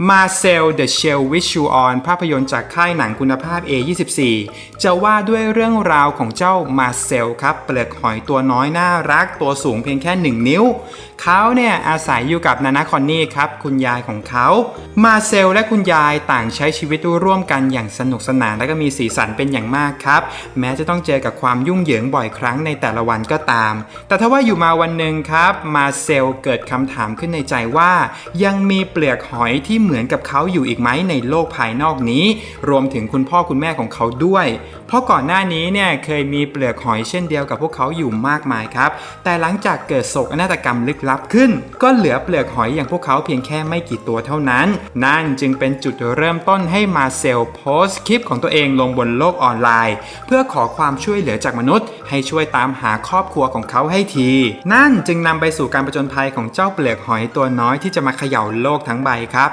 Marcel the Shell Wish You On ภาพยนตร์จากค่ายหนังคุณภาพ A24 จะว่าด้วยเรื่องราวของเจ้ามาเซลครับ เปลือกหอยตัวน้อยน่ารักตัวสูงเพียงแค่ 1 นิ้ว เขาเนี่ยอาศัยอยู่กับนานาคอนนี่ครับ คุณยายของเขา มาเซลและคุณยายต่างใช้ชีวิตร่วมกันอย่างสนุกสนานและก็มีสีสันเป็นอย่างมากครับ แม้จะต้องเจอกับความยุ่งเหยิงบ่อยครั้งในแต่ละวันก็ตาม แต่ถ้าว่าอยู่มาวันหนึ่งครับ มาเซลเกิดคำถามขึ้นในใจว่า ยังมีเปลือกหอยที่เหมือนกับเขาอยู่อีกไหมในโลกภายนอกนี้ รวมถึงคุณพ่อคุณแม่ของเขาด้วย เพราะก่อนหน้านี้เนี่ยเคยมีเปลือกหอยเช่นเดียวกับพวกเขาอยู่มากมายครับ แต่หลังจากเกิดโศกนาฏกรรมลึกลับขึ้น ก็เหลือเปลือกหอยอย่างพวกเขาเพียงแค่ไม่กี่ตัวเท่านั้น นั่นจึงเป็นจุดเริ่มต้นให้มาเซลโพสต์คลิปของตัวเองลงบนโลกออนไลน์ เพื่อขอความช่วยเหลือจากมนุษย์ ให้ช่วยตามหาครอบครัวของเขาให้ที นั่นจึงนำไปสู่การประจนภัยของเจ้าเปลือกหอยตัวน้อยที่จะมาเขย่าโลกทั้งใบครับ